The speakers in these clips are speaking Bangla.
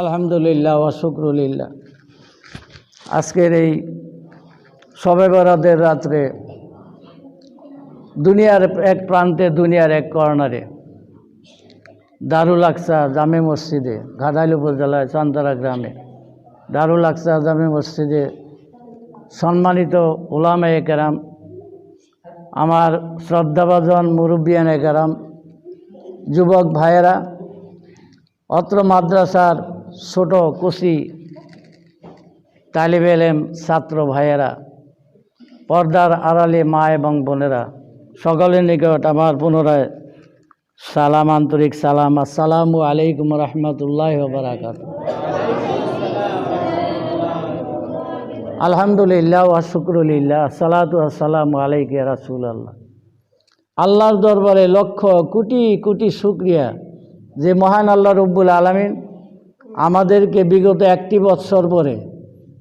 আলহামদুলিল্লাহ ওয়াশুক্রুলিল্লাহ আজকের এই সবে বরাদের রাত্রে দুনিয়ার এক প্রান্তে, দুনিয়ার এক কর্নারে, দারুল আকসা জামে মসজিদে, ঘাটাইল উপজেলায় চান্তারা গ্রামে, দারুল আকসা জামে মসজিদে সম্মানিত ওলামা কেরাম, আমার শ্রদ্ধাভাজন মুরব্বিয়ান কেরাম, যুবক ভাইয়েরা, অত্র মাদ্রাসার ছোট কুশি তালিব এলেম ছাত্র ভাইয়েরা, পর্দার আড়ালে মা এবং বোনেরা, সকলের নিকট আমার পুনরায় সালাম, আন্তরিক সালাম। আসসালামু আলাইকুম রহমতুল্লাহ বারাকাত আলহামদুলিল্লাহ ওয়া শুক্রুলিল্লাহ সালাতু আসসালাম আলাইক রাসুল আল্লাহ আল্লাহর দরবারে লক্ষ কোটি কোটি শুক্রিয়া যে মহান আল্লাহ রব্বুল আলমিন আমাদেরকে বিগত একটি বৎসর পরে,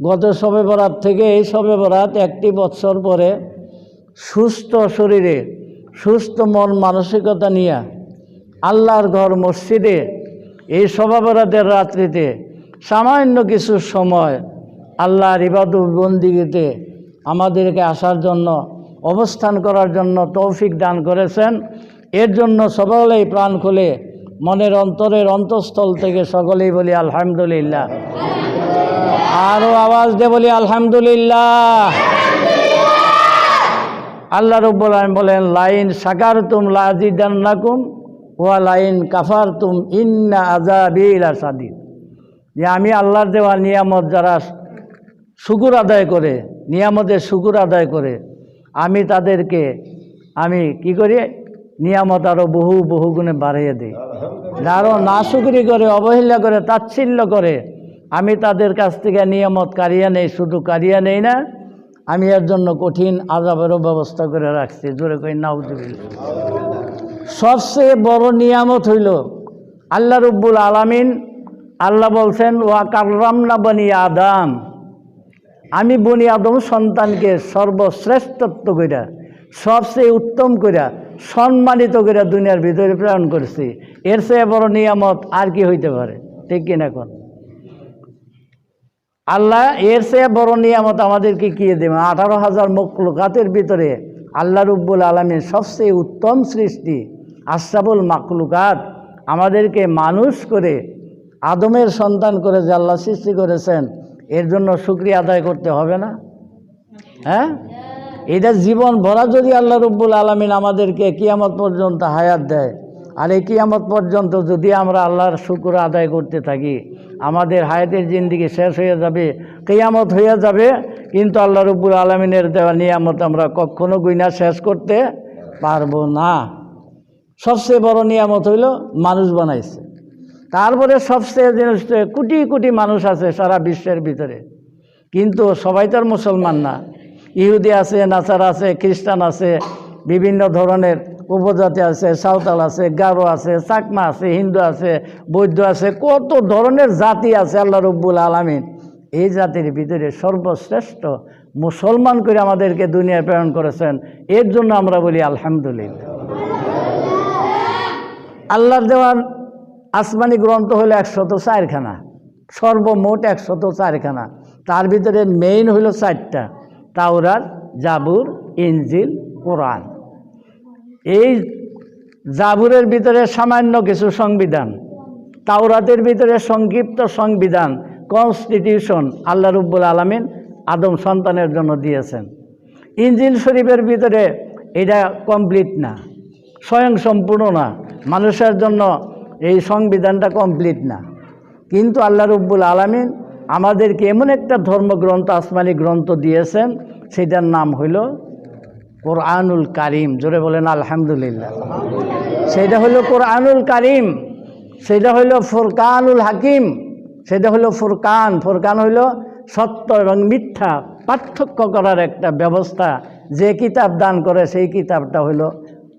গত সবে বরাত থেকে এই সবে বরাত একটি বৎসর পরে সুস্থ শরীরে, সুস্থ মন মানসিকতা নিয়ে আল্লাহর ঘর মসজিদে, এই সভাবরাতের রাত্রিতে সামান্য কিছু সময় আল্লাহর ইবাদুল বন্দিগিতে আমাদেরকে আসার জন্য, অবস্থান করার জন্য তৌফিক দান করেছেন। এর জন্য সকলেই প্রাণ খুলে মনের অন্তরের অন্তঃস্থল থেকে সকলেই বলি আলহামদুলিল্লাহ। আরও আওয়াজ দে বলি আলহামদুলিল্লাহ। আল্লাহ রব্বুল আলম বলেন, লাইন সাকার তুম লাজিদান্নাকুম ওয়া লাইন কাফার তুম ইন্না আজাবিলা সাদিদ যে আমি আল্লাহর দেওয়া নিয়ামত যারা শুকুর আদায় করে, নিয়ামতের শুকুর আদায় করে, আমি তাদেরকে আমি কি করি? নিয়ামত আরও বহু বহু গুণে বাড়িয়ে দিই আরও নাশুকরি করে, অবহেলা করে, তাচ্ছিল্য করে, আমি তাদের কাছ থেকে নিয়ামত কারিয়ে নেই, শুধু কারিয়ে নেই না, আমি এর জন্য কঠিন আজাবেরও ব্যবস্থা করে রাখছি। জোরে কই নাউজুবিল্লা সবচেয়ে বড় নিয়ামত হইল, আল্লাহ রব্বুল আলামিন, আল্লাহ বলছেন, ওয়া কার্রাম না বনি আদাম। আমি বনি আদম সন্তানকে সর্বশ্রেষ্ঠত্ব কইরা, সবচেয়ে উত্তম কইরা সম্মানিত করে দুনিয়ার ভিতরে প্রেরণ করছি। এর চেয়ে বড় নিয়ামত আর কি হইতে পারে? ঠিক কিনা এখন? আল্লাহ, এর চেয়ে বড় নিয়ামত আমাদেরকে কি দেবে? আঠারো হাজার মকলুকাতের ভিতরে আল্লাহ রব্বুল আলমীর সবচেয়ে উত্তম সৃষ্টি, আশরাফুল মাকলুকাত আমাদেরকে মানুষ করে আদমের সন্তান করে যে আল্লাহ সৃষ্টি করেছেন, এর জন্য শুক্রিয়া আদায় করতে হবে না? হ্যাঁ? এটা জীবন ভরা যদি আল্লাহ রব্বুল আলমিন আমাদেরকে কিয়ামত পর্যন্ত হায়াত দেয়, আর এই কিয়ামত পর্যন্ত যদি আমরা আল্লাহর শুক্র আদায় করতে থাকি, আমাদের হায়াতের জিন্দিগি শেষ হয়ে যাবে, কেয়ামত হয়ে যাবে, কিন্তু আল্লাহ রব্বুল আলমিনের দেওয়া নিয়ামত আমরা কখনো গুইনা শেষ করতে পারব না। সবচেয়ে বড় নিয়ামত হইল মানুষ বানাইছে। তারপরে সবচেয়ে জিনিস কোটি কোটি মানুষ আছে সারা বিশ্বের ভিতরে। কিন্তু সবাই তো আর মুসলমান না। ইহুদি আছে নাচার আছে, খ্রিস্টান আছে, বিভিন্ন ধরনের উপজাতি আছে, সাঁওতাল আছে, গারো আছে, চাকমা আছে, হিন্দু আছে, বৌদ্ধ আছে, কত ধরনের জাতি আছে আল্লাহ রব্বুল আলমিন। এই জাতির ভিতরে সর্বশ্রেষ্ঠ মুসলমান করে আমাদেরকে দুনিয়ায় প্রেরণ করেছেন। এর জন্য আমরা বলি আলহামদুলিল্লাহ। আল্লাহর দেওয়ার আসমানি গ্রন্থ হলো একশত চারখানা, সর্বমোট একশত চারখানা। তার ভিতরে মেইন হইল চারটা। তাওরার জাবুর, ইনজিল, কোরআন। এই জাবুরের ভিতরে সামান্য কিছু সংবিধান। তাওরাতের ভিতরে সংক্ষিপ্ত সংবিধান কনস্টিটিউশন আল্লাহ রব্বুল আলমিন আদম সন্তানের জন্য দিয়েছেন। ইনজিল শরীফের ভিতরে এটা কমপ্লিট না, স্বয়ং সম্পূর্ণ না, মানুষের জন্য এই সংবিধানটা কমপ্লিট না। কিন্তু আল্লাহ রব্বুল আলমিন আমাদেরকে এমন একটা ধর্মগ্রন্থ, আসমানি গ্রন্থ দিয়েছেন, সেটার নাম হইল কোরআনুল কারিম। জোরে বলেন, আলহামদুলিল্লাহ। সেটা হলো কোরআনুল কারিম, সেটা হইল ফুরকানুল হাকিম, সেটা হলো ফুরকান। ফুরকান হইল সত্য এবং মিথ্যা পার্থক্য করার একটা ব্যবস্থা। যে কিতাব দান করে, সেই কিতাবটা হইল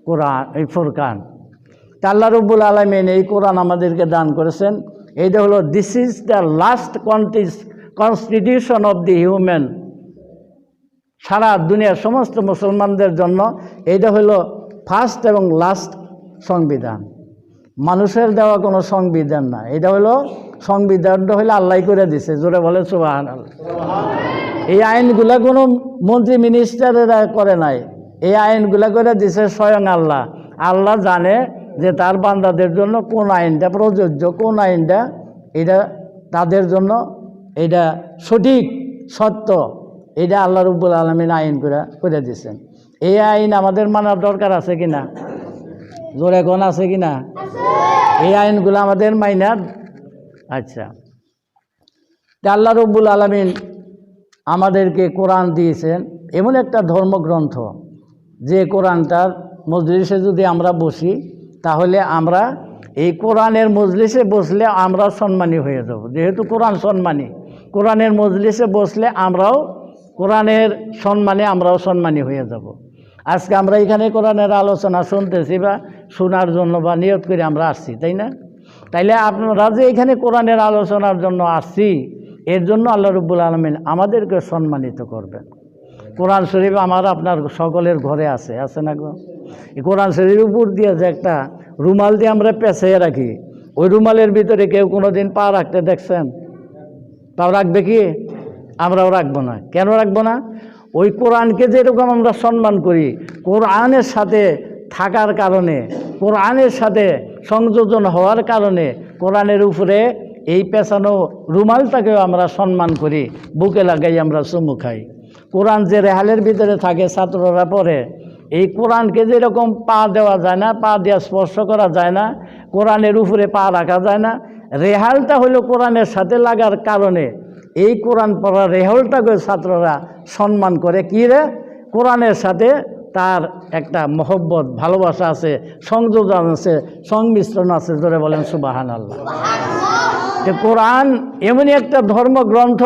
কোরআন, এই ফুরকান। তা আল্লাহ রব্বুল আলমিন এই কোরআন আমাদেরকে দান করেছেন। এইটা হলো this is the last constitution of the human সারা দুনিয়ার সমস্ত মুসলমানদের জন্য এইটা হলো ফার্স্ট এবং লাস্ট সংবিধান। মানুষের দেওয়া কোনো সংবিধান না। এটা হলো, সংবিধানটা হলো আল্লাহ করে দিছে। জোরে বলে সুবাহান এই আইনগুলা কোনো মন্ত্রী মিনিস্টারেরা করে নাই। এই আইনগুলা করে দিছে স্বয়ং আল্লাহ। আল্লাহ জানে যে তার বান্দাদের জন্য কোন আইনটা প্রযোজ্য, কোন আইনটা এটা তাদের জন্য এটা সঠিক, সত্য, এটা আল্লাহ রব্বুল আলমিন আইন করে করে দিছেন এই আইন আমাদের মানার দরকার আছে কিনা জোরে কোন আছে কি না? এই আইনগুলো আমাদের মাইনার আচ্ছা। আল্লাহ রব্বুল আলমিন আমাদেরকে কোরআন দিয়েছেন, এমন একটা ধর্মগ্রন্থ। যে কোরআনটার মজলিসে যদি আমরা বসি তাহলে আমরা এই কোরআনের মজলিসে বসলে আমরা সম্মানী হয়ে যাব। যেহেতু কোরআন সম্মানী, কোরআনের মজলিসে বসলে আমরাও, কোরআনের সম্মানে আমরাও সম্মানী হয়ে যাব। আজকে আমরা এখানে কোরআনের আলোচনা শুনতেছি বা শোনার জন্য বা নিয়ত করে আমরা আসছি, তাই না? তাইলে আপনারা যে এখানে কোরআনের আলোচনার জন্য আসছি, এর জন্য আল্লাহ রব্বুল আলমিন আমাদেরকে সম্মানিত করবেন। কোরআন শরীফ আমার আপনার সকলের ঘরে আছে আছে না গো? কোরআন শরীফের উপর দিয়ে যে একটা রুমাল দিয়ে আমরা পেঁচাইয়ে রাখি, ওই রুমালের ভিতরে কেউ কোনো দিন পা রাখতে দেখছেন? তাও রাখবে কি? আমরাও রাখব না। কেন রাখব না? ওই কোরআনকে যেরকম আমরা সম্মান করি, কোরআনের সাথে থাকার কারণে, কোরআনের সাথে সংযোজন হওয়ার কারণে কোরআনের উপরে এই পেছানো রুমালটাকেও আমরা সম্মান করি, বুকে লাগাই আমরা চুমু খাই। কোরআন যে রেহালের ভিতরে থাকে ছাত্ররা পড়ে এই কোরআনকে যেরকম পা দেওয়া যায় না পা দেওয়া স্পর্শ করা যায় না কোরআনের উপরে পা রাখা যায় না রেহালটা হলো কোরআনের সাথে লাগার কারণে। এই কোরআন পড়া রেহলটাকে ছাত্ররা সম্মান করে। কী রে? কোরআনের সাথে তার একটা মহব্বত ভালোবাসা আছে সংযোজন আছে সংমিশ্রণ আছে ধরে বলেন সুবাহান আল্লাহ যে কোরআন এমনই একটা ধর্মগ্রন্থ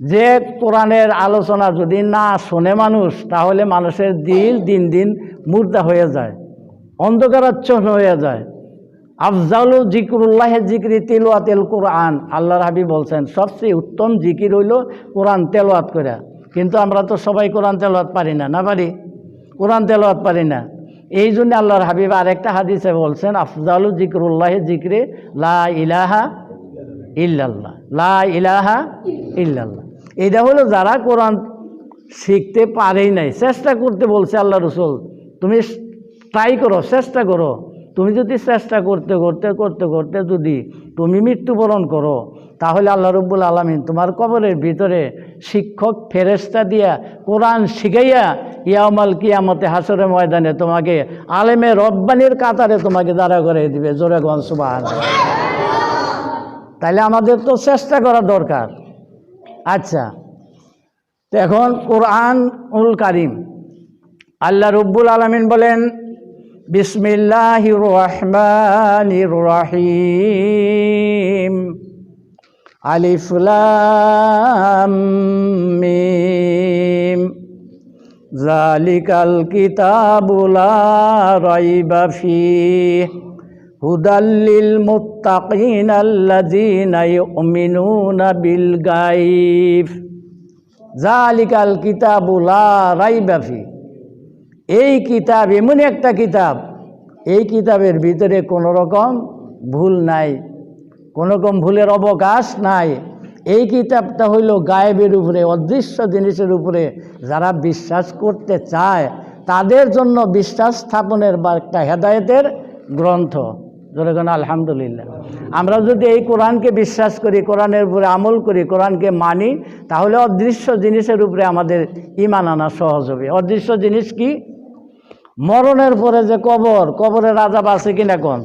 যে কোরআনের আলোচনা যদি না শোনে মানুষ, তাহলে মানুষের দিল দিন দিন মুর্দা হয়ে যায়, অন্ধকারাচ্ছন্ন হয়ে যায়। আফজালু জিকরুল্লাহ জিকরি তেলোয়াতেল কোরআন, আল্লাহর হাবি বলছেন, সবচেয়ে উত্তম জিকির হইল কোরআন তেলোয়াত করে। কিন্তু আমরা তো সবাই কোরআন তেলোয়াত পারি না না পারি? কোরআন তেলোয়াত পারি না। এই জন্য আল্লাহর হাবিব আরেকটা হাদিসে বলছেন, আফজালু জিকরুল্লাহ জিকরে লা ইলাহা ইল্লাল্লাহ। লা ইলাহা ইল্লাল্লাহ। এটা হলো যারা কোরআন শিখতে পারেই নাই, চেষ্টা করতে বলছে আল্লাহ রসুল, তুমি ট্রাই করো, চেষ্টা করো। তুমি যদি চেষ্টা করতে করতে করতে করতে যদি তুমি মৃত্যুবরণ করো, তাহলে আল্লাহ রব্বুল আলমিন তোমার কবরের ভিতরে শিক্ষক ফেরেস্তা দিয়া কোরআন শিখাইয়া ইয়ামাল কিয়ামতে হাসরের ময়দানে তোমাকে আলেমে রব্বানির কাতারে তোমাকে দাঁড়া করে দিবে। জোরে গনসুবাহ তাইলে আমাদের তো চেষ্টা করা দরকার। আচ্ছা তো এখন কোরআন উল কারিম। আল্লাহ রব্বুল আলমিন বলেন বিসমিল্লাহ রহমান রহিম। আলিফুলাম জালিকাল কিতাবুলা রাইবা ফিহ। হুদাল্লিল মুত্তাকিন আল্লাযীনা ইউমিনুনা বিল গায়ব জালিকাল কিতাবু লা রাইবা এই কিতাব, এমন একটা কিতাব, এই কিতাবের ভিতরে কোনো রকম ভুল নাই, কোনো রকম ভুলের অবকাশ নাই। এই কিতাবটা হইল গায়েবের উপরে, অদৃশ্য জিনিসের উপরে যারা বিশ্বাস করতে চায়, তাদের জন্য বিশ্বাস স্থাপনের বা একটা হেদায়তের গ্রন্থ। যেরকম আলহামদুলিল্লাহ। আমরা যদি এই কোরআনকে বিশ্বাস করি, কোরআনের উপরে আমল করি, কোরআনকে মানি, তাহলে অদৃশ্য জিনিসের উপরে আমাদের ইমান আনা সহজ হবে। অদৃশ্য জিনিস কি? মরণের পরে যে কবর কবরের আজাব আছে কিনা কোন?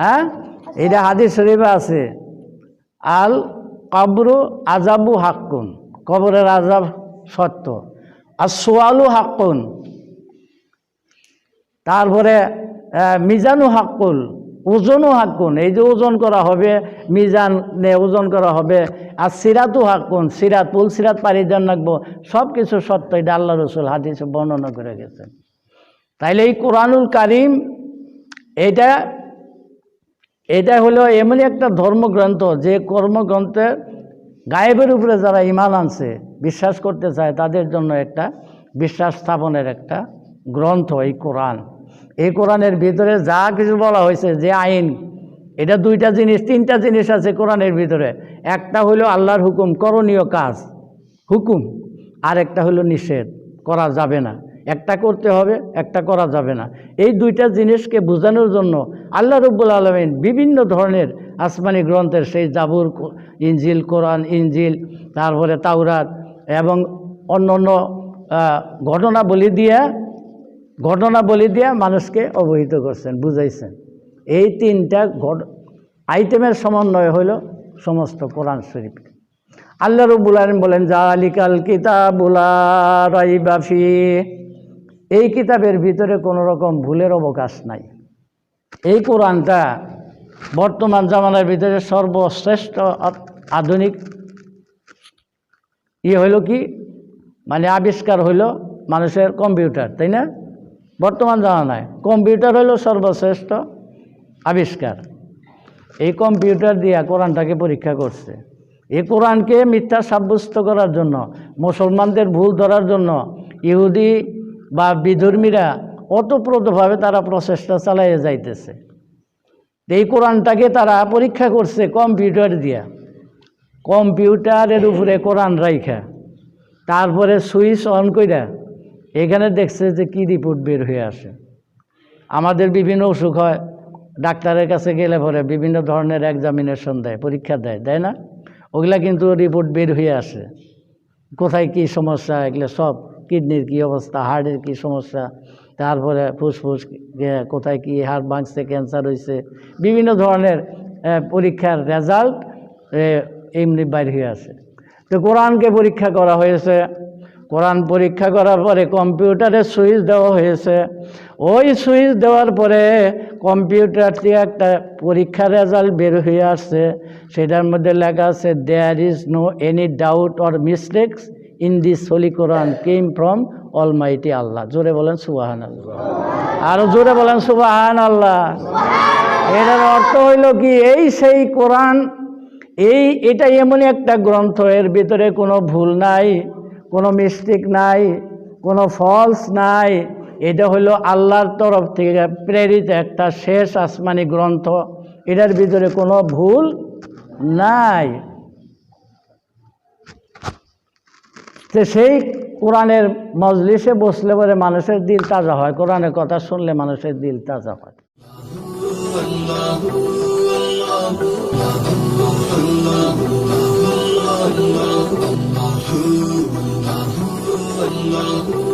হ্যাঁ? এটা হাদিস শরীফে আছে। আল কবরু আজাবু হাক্কুন কবরের আজাব সত্য। আর সোয়ালু হাক্কুন, তারপরে মিজানু হাক্কুল ওজনও হাক্কুন, এই যে ওজন করা হবে, মিজান ওজন করা হবে, আর সিরাতও হাক্কুন, সিরাত পুল সিরাত পারি দেন রাখব সব কিছু সত্য, এটা আল্লাহ রসুল হাদিসে বর্ণনা করে গেছেন। তাইলে এই কোরআনুল কারিম, এটা এটা হলো এমনই একটা ধর্মগ্রন্থ, যে কর্মগ্রন্থের গায়েবের উপরে যারা ইমান আনছে, বিশ্বাস করতে চায়, তাদের জন্য একটা বিশ্বাস স্থাপনের একটা গ্রন্থ এই কোরআন। এই কোরআনের ভিতরে যা কিছু বলা হয়েছে, যে আইন, এটা দুইটা জিনিস, তিনটা জিনিস আছে কোরআনের ভিতরে। একটা হলো আল্লাহর হুকুম, করণীয় কাজ, হুকুম। আর একটা হলো নিষেধ, করা যাবে না। একটা করতে হবে, একটা করা যাবে না। এই দুইটা জিনিসকে বোঝানোর জন্য আল্লাহ রব্বুল আলমিন বিভিন্ন ধরনের আসমানি গ্রন্থের সেই জাবুর ইঞ্জিল কোরআন ইঞ্জিল তারপরে তাওরাত এবং অন্য অন্য ঘটনাবলী ঘটনা বলি দিয়া ঘটনা বলি দিয়া মানুষকে অবহিত করছেন, বুঝাইছেন। এই তিনটা আইটেমের সমন্বয় হইল সমস্ত কোরআন শরীফ। আল্লাহ রব্বুল আলম বলেন, জালিকাল কিতাবুলা রাইবাফি এই কিতাবের ভিতরে কোনো রকম ভুলের অবকাশ নাই। এই কোরআনটা বর্তমান জামানার ভিতরে সর্বশ্রেষ্ঠ আধুনিক ইয়ে হইল কি? মানে আবিষ্কার হইল মানুষের কম্পিউটার, তাই না? বর্তমান জামানায়। কম্পিউটার হইল সর্বশ্রেষ্ঠ আবিষ্কার। এই কম্পিউটার দিয়া কোরআনটাকে পরীক্ষা করছে। এই কোরআনকে মিথ্যা সাব্যস্ত করার জন্য, মুসলমানদের ভুল ধরার জন্য ইহুদি বা বিধর্মীরা অতপ্রতভাবে তারা প্রচেষ্টা চালাইয়ে যাইতেছে। এই কোরআনটাকে তারা পরীক্ষা করছে কম্পিউটার দিয়া। কম্পিউটারের উপরে কোরআন রাইখা। তারপরে সুইচ অন কইরা এখানে দেখছে যে কি রিপোর্ট বের হয়ে আসে। আমাদের বিভিন্ন অসুখ হয়, ডাক্তারের কাছে গেলে পরে বিভিন্ন ধরনের এক্সামিনেশন দেয়, পরীক্ষা দেয় দেয় না? ওগুলা কিন্তু রিপোর্ট বের হয়ে আসে। কোথায় কি সমস্যা, এগুলো সব কিডনির কি অবস্থা হার্টের কি সমস্যা, তারপরে ফুসফুস কোথায় কি হাড় ভাঙছে ক্যান্সার হয়েছে বিভিন্ন ধরনের পরীক্ষার রেজাল্ট এমনি বাইর হয়ে আসে। তো কোরআনকে পরীক্ষা করা হয়েছে কোরআন পরীক্ষা করার পরে কম্পিউটারে সুইচ দেওয়া হয়েছে। ওই সুইচ দেওয়ার পরে কম্পিউটারটি একটা পরীক্ষার রেজাল্ট বের হয়ে আসছে। সেটার মধ্যে লেখা আছে there is no any doubt or mistakes in this holy Quran came from almighty Allah জোরে বলেন সুবাহান আল্লাহ আরও জোরে বলেন সুবাহান আল্লাহ এটার অর্থ হইল কি, এই সেই কোরআন, এই এটা এমনই একটা গ্রন্থ, এর ভিতরে কোনো ভুল নাই। কোনো মিস্টেক নাই কোনো ফলস নাই এটা হলো আল্লাহর তরফ থেকে প্রেরিত একটা শেষ আসমানি গ্রন্থ এটার ভিতরে কোনো ভুল নাই তো সেই কোরআনের মজলিসে বসলে পরে মানুষের দিল তাজা হয় কোরআনের কথা শুনলে মানুষের দিল তাজা হয় Allah الله